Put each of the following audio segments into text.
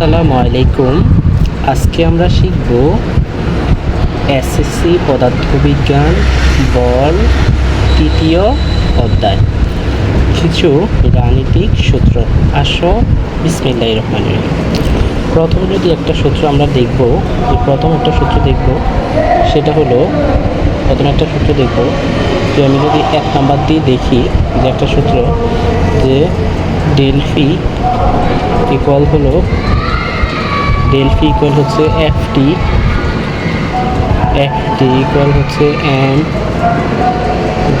আসসালামু আলাইকুম। আজকে আমরা শিখব এসএসসি পদার্থবিজ্ঞান বল তৃতীয় অধ্যায়। কিছু গাণিতিক সূত্র। আসো, বিসমিল্লাহির রহমানির রহিম। প্রথম যদি একটা সূত্র আমরা দেখব প্রথম একটা সূত্র দেখব, সেটা হলো, প্রথম একটা সূত্র দেখব, যে আমি যদি এক নাম্বার দিয়ে দেখি যে একটা সূত্র, যে ডেলফি ইকুয়াল হলো ডেলফি ইকুয়াল হচ্ছে F T F T equal হচ্ছে M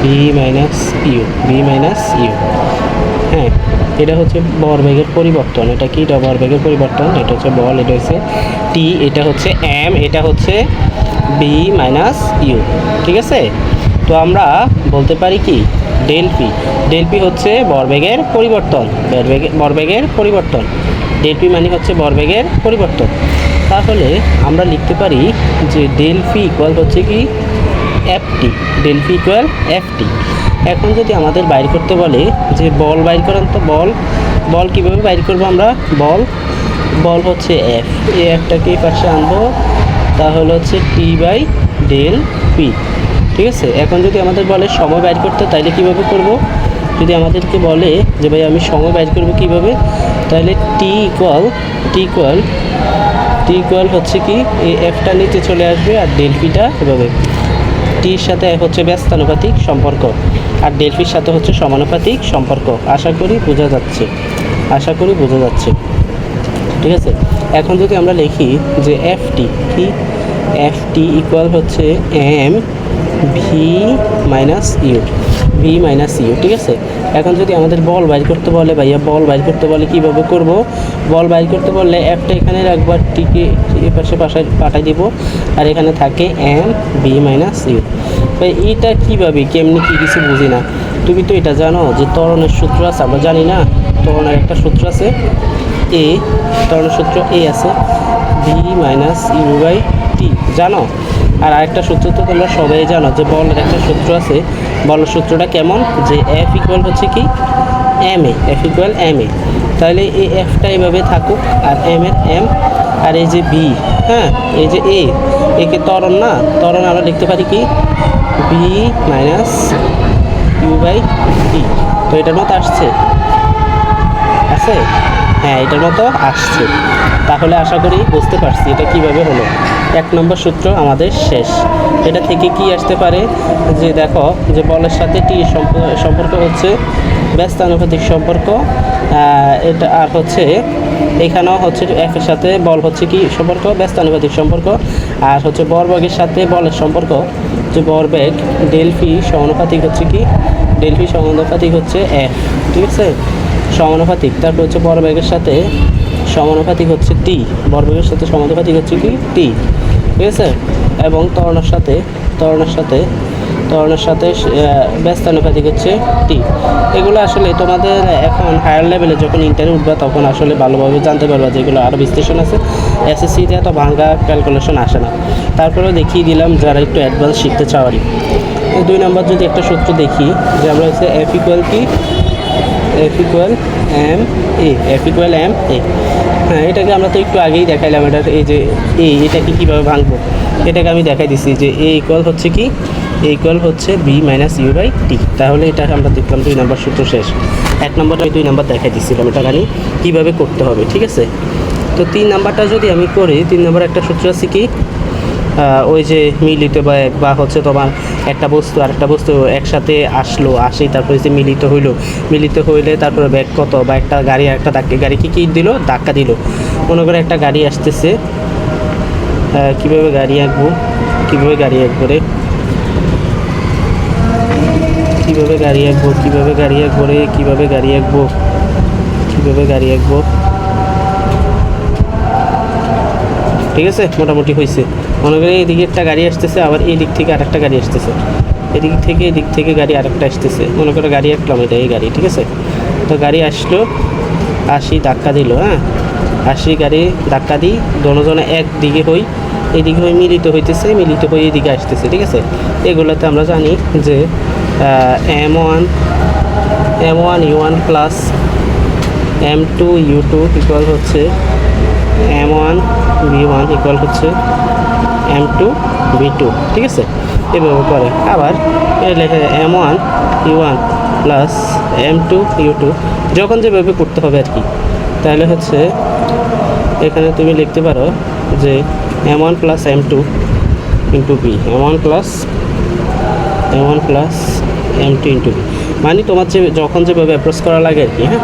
V minus U V minus U হ্যাঁ এটা হচ্ছে ভরবেগের পরিবর্তন, এটা কি? এটা ভরবেগের পরিবর্তন, এটা হচ্ছে বল, এটা হচ্ছে টি এটা হচ্ছে এম এটা হচ্ছে বি মাইনাস ইউ ঠিক আছে? তো আমরা বলতে পারি কি ডেলপি ডেলপি হচ্ছে ভরবেগের পরিবর্তন ভরবেগের পরিবর্তন। ডেলপি মানে হচ্ছে ভরবেগের পরিবর্তন। তাহলে আমরা লিখতে পারি যে ডেলপি ইকুয়াল হচ্ছে কি এফটি ডেলফি ইকুয়াল এফটি এখন যদি আমাদের বাইর করতে বলে যে বল বাইর করেন তো বল বল কীভাবে বাইর করব আমরা? বল বল হচ্ছে এফ এই এফটাকে পাশে আনব। তাহলে হচ্ছে টি বাই ডেল পি ঠিক আছে? এখন যদি আমাদের বলে সময় বাইর করতে, তাইলে কীভাবে করব? যদি আমাদেরকে বলে যে, ভাই, আমি সময় বাইর করব কীভাবে? তাহলে T equal T equal T equal হচ্ছে কি? এই এফটা নিচে চলে আসবে আর ডেলফিটা এভাবে। টির সাথে হচ্ছে ব্যস্তানুপাতিক সম্পর্ক আর ডেলফির সাথে হচ্ছে সমানুপাতিক সম্পর্ক। আশা করি বোঝা যাচ্ছে। আশা করি বোঝা যাচ্ছে। ঠিক আছে? এখন যদি আমরা লিখি যে এফ টি কি? এফ টি ইকুয়াল হচ্ছে M V minus U V minus U ঠিক আছে? এখন যদি আমাদের বল বাইর করতে বলে, ভাইয়া বল বাইর করতে বলে কীভাবে করব? বল বাইর করতে বললে একটা এখানে রাখব আর টিকে এ পাশে পাঠাই দিব, আর এখানে থাকে এম ভি মাইনাস ইউ ভাই এইটা কীভাবে, কেমনি কী কিছু বুঝি না। তুমি তো এটা জানো যে তরণের সূত্র আছে, আমরা জানি না তরণের একটা সূত্র আছে এ তরণের সূত্র এ আছে V minus U by T জানো? আর আরেকটা সূত্র তো তোমরা সবাই জানো যে বলের একটা সূত্র আছে। বলের সূত্রটা কেমন? যে এফ ইকুয়াল হচ্ছে কি? M A F equal M A তাহলে এই এফটা এভাবে থাকুক আর এম এর এম আর এই যে বি হ্যাঁ? এই যে এ একে তরণ না? তরণ আমরা লিখতে পারি কি? V minus U by T তো এটার মতো আসছে। আছে? হ্যাঁ এটার মতো আসছে। তাহলে আশা করি বুঝতে পারছি এটা কীভাবে হলো। এক নম্বর সূত্র আমাদের শেষ। এটা থেকে কি আসতে পারে? যে দেখো, যে বলের সাথে টি সম্প- সম্পর্ক হচ্ছে ব্যস্তানুপাতিক সম্পর্ক। এটা আর হচ্ছে এখানেও হচ্ছে এফ এর সাথে বল হচ্ছে কি সম্পর্ক? ব্যস্তানুপাতিক সম্পর্ক। আর হচ্ছে বরবেগের সাথে বলের সম্পর্ক। যে বরবেগ ডেলফি সমানুপাতিক হচ্ছে কি? ডেলফি সমানুপাতিক হচ্ছে এফ ঠিক আছে? সমানুপাতিক। তারপর হচ্ছে বরবেগের সাথে সমানুপাতিক হচ্ছে টি বরবেগের সাথে সমানুপাতিক হচ্ছে কি? টি ঠিক আছে? এবং ত্বরণের সাথে ত্বরণের সাথে ত্বরণের সাথে ব্যস্তানুপাতিক হচ্ছে টি এগুলো আসলে তোমাদের এখন হায়ার লেভেলে যখন ইন্টারভিউ উঠবা, তখন আসলে ভালোভাবে জানতে পারবা যেগুলো আরও বিশ্লেষণ আছে। এসএসসিতে এত ভাঙ্গা ক্যালকুলেশন আসে না। তারপরেও দেখিয়ে দিলাম যারা একটু অ্যাডভান্স শিখতে চাওয়ারই। দুই নম্বর যদি একটা সূত্র দেখি, যে আমরা হচ্ছে এফ ইকুয়াল কি F equal M A F equal M A হ্যাঁ এটাকে আমরা তো একটু আগেই দেখাইলাম এটার এই যে এ এটাকে কীভাবে ভাঙবো? এটাকে আমি দেখাই দিচ্ছি যে এ ইকুয়াল হচ্ছে কি? এ ইকুয়াল হচ্ছে V minus U by T তাহলে এটা আমরা দেখলাম দুই নাম্বার সূত্র শেষ। এক নম্বরটা আমি দুই নম্বর দেখাই দিচ্ছিলাম, এটা জানি কীভাবে করতে হবে, ঠিক আছে? তো তিন নাম্বারটা যদি আমি করি, তিন নাম্বার একটা সূত্র আছে কি? ওই যে মিলিত বা হচ্ছে তোমার একটা বস্তু আর একটা বস্তু একসাথে আসলো আসি তারপরে যে মিলিত হইল। মিলিত হইলে তারপরে ব্যাগ কত? বা একটা গাড়ি আর একটা ধাক্কা, গাড়ি কি, কী দিল? ধাক্কা দিল। মনে করে একটা গাড়ি আসতেছে। কীভাবে গাড়ি আঁকবো? কীভাবে গাড়ি আঁকবো রে? কীভাবে গাড়ি আঁকবো? কীভাবে গাড়ি আঁকবো রে? কীভাবে গাড়ি আঁকবো? কীভাবে গাড়ি আঁকবো? ঠিক আছে? মোটামুটি হয়েছে মনে করি এদিকে একটা গাড়ি আসতেছে, আবার এই দিক থেকে আরেকটা গাড়ি আসতেছে। এদিক থেকে এদিক থেকে গাড়ি আরেকটা আসতেছে। মনে করো গাড়ি আঁকলাম এটা এই গাড়ি, ঠিক আছে? তো গাড়ি আসলো, আসি ধাক্কা দিল হ্যাঁ? আসি গাড়ি ধাক্কা দিই, দোনোজনে একদিকে হই, এদিকে হয়ে মিলিত হইতেছে, মিলিত হয়ে এদিকে আসতেছে, ঠিক আছে? এগুলোতে আমরা জানি যে M one M one U one plus M two U two equal হচ্ছে M one V one equal হচ্ছে এম টু বি টু, ঠিক আছে? এভাবে করে। আবার লেখে M one U one plus M two U two, যখন যেভাবে করতে হবে আর কি। তাহলে হচ্ছে এখানে তুমি লিখতে পারো যে M one plus M two into V M one plus M one plus M two into V মানে তোমার যে যখন যেভাবে অ্যাপ্রোচ করা লাগে আর কি হ্যাঁ?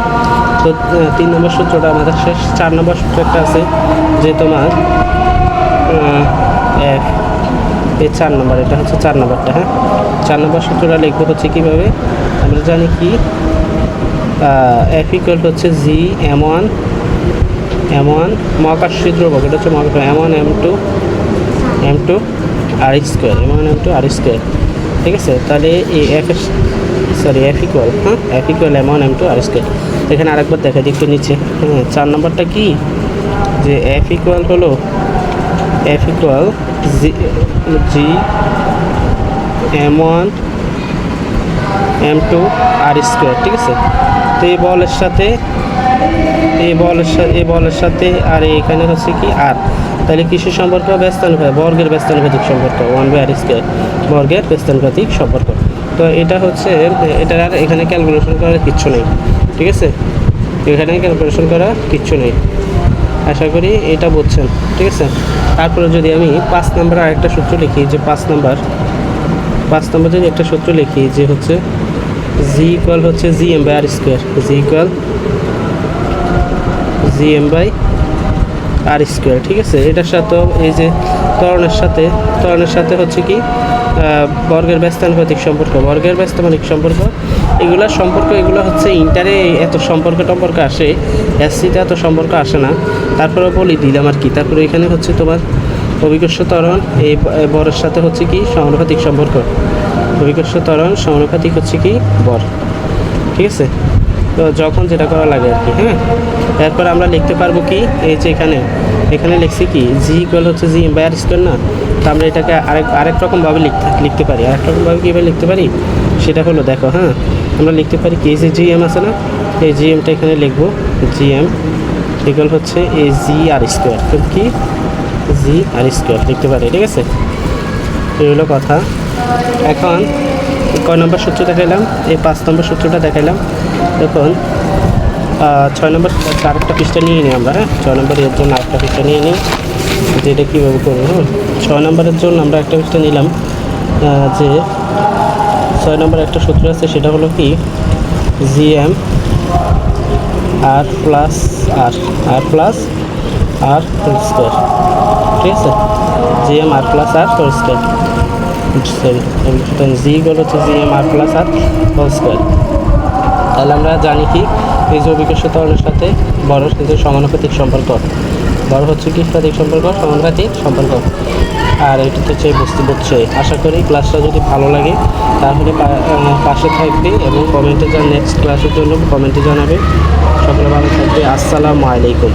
তো তিন নম্বর সূত্রটা আমাদের শেষ, চার নম্বর সূত্র একটা আছে যে তোমার এফ এই চার নম্বর, এটা হচ্ছে চার নম্বরটা হ্যাঁ? চার নম্বর সূত্রটা লিখব হচ্ছে কীভাবে? আমরা জানি কি এফ ইকুয়াল হচ্ছে G M one M one মহাকাশী দ্রবক এটা হচ্ছে মহাকাশ M one M two M two R square M one M two R square ঠিক আছে? তাহলে এই এফ সরি এফ ইকুয়াল হ্যাঁ F equal M one M two R square এখানে আরেকবার দেখা দিই একটু নিচে। হ্যাঁ চার নম্বরটা কি? যে এফ ইকুয়াল হলো F equal G G M one M two R square ঠিক আছে? তো এই বলের সাথে এই বলের সাথে এই বলের সাথে আর এখানে হচ্ছে কি আর তাহলে কিসের সম্পর্ক? ব্যস্ত ব্যস্তানুপাত বর্গের ব্যস্তানুপাতিক সম্পর্ক ওয়ান বাই আর স্কোয়ার বর্গের ব্যস্তানুপাতিক সম্পর্ক। তো এটা হচ্ছে, এটার আর এখানে ক্যালকুলেশন করার কিচ্ছু নেই, ঠিক আছে? এখানে ক্যালকুলেশন করা কিচ্ছু নেই। আশা করি এটা বুঝছেন, ঠিক আছে? তারপরে যদি আমি পাঁচ নাম্বার আরেকটা সূত্র লিখি, যে পাঁচ নাম্বার, পাঁচ নম্বর যদি একটা সূত্র লিখি, যে হচ্ছে জি ইকুয়াল হচ্ছে G M by R square G equal G M by R square ঠিক আছে? এটার সাথেও এই যে ত্বরণের সাথে ত্বরণের সাথে হচ্ছে কি? বর্গের ব্যস্তানুপাতিক সম্পর্ক, বর্গের ব্যস্তানুপাতিক সম্পর্ক, এগুলোর সম্পর্ক এগুলো হচ্ছে ইন্টারে এত সম্পর্ক টম্পর্ক আসে, এসসিতে এত সম্পর্ক আসে না। তারপরে বলি দিলাম আর কি? তারপরে এখানে হচ্ছে তোমার অভিকর্ষ ত্বরণ, এই বরের সাথে হচ্ছে কি? সমানুপাতিক সম্পর্ক। অভিকর্ষ ত্বরণ, সমানুপাতিক হচ্ছে কি? বর। ঠিক আছে? তো যখন যেটা করা লাগে আর কি হ্যাঁ? এরপর আমরা লিখতে পারব কি? এই যে এখানে এখানে লিখছি কি? জি ইকুয়াল হচ্ছে জি আর স্কোয়ার না? তো আমরা এটাকে আরেক আরেক রকমভাবে লিখতে লিখতে পারি। আরেক রকমভাবে কীভাবে লিখতে পারি? সেটা হলো দেখো হ্যাঁ? আমরা লিখতে পারি কি? জি এম আছে না? এই জি এমটা এখানে লিখব। জি এম ইকুয়াল হচ্ছে এ জি আর স্কোয়ার কি? জি আর স্কোয়ার লিখতে পারি, ঠিক আছে? এই হলো কথা। এখন কয় নম্বর সূত্র দেখাইলাম? এই পাঁচ নম্বর সূত্রটা দেখাইলাম। এখন ছয় নম্বর আরেকটা পৃষ্ঠা নিয়ে নিই আমরা হ্যাঁ? ছয় নম্বর এর জন্য আরেকটা পৃষ্ঠা নিয়ে নিই। যে এটা কীভাবে করব হ্যাঁ ছয় নম্বরের জন্য আমরা একটা পৃষ্ঠা নিলাম যে ছয় নম্বর একটা সূত্র আছে, সেটা হলো কি? G M R plus R R plus R whole square ঠিক আছে? G M R plus R whole square sorry সুতরাং জি ইকুয়াল হচ্ছে G M R plus R whole square তাহলে আমরা জানি কি, এই যে অভিকর্ষ সাথে বড় কিন্তু সমানুপাতিক সম্পর্ক। বড় হচ্ছে কি সঠিক সম্পর্ক সমানুপাতিক সম্পর্ক। আর এটা হচ্ছে বুঝতে বুঝছে আশা করি ক্লাসটা যদি ভালো লাগে, তাহলে পাশে থাকবে এবং কমেন্টে যা নেক্সট ক্লাসের জন্য কমেন্টে জানাবে। সকলে ভালো থাকবে। আসসালামু আলাইকুম।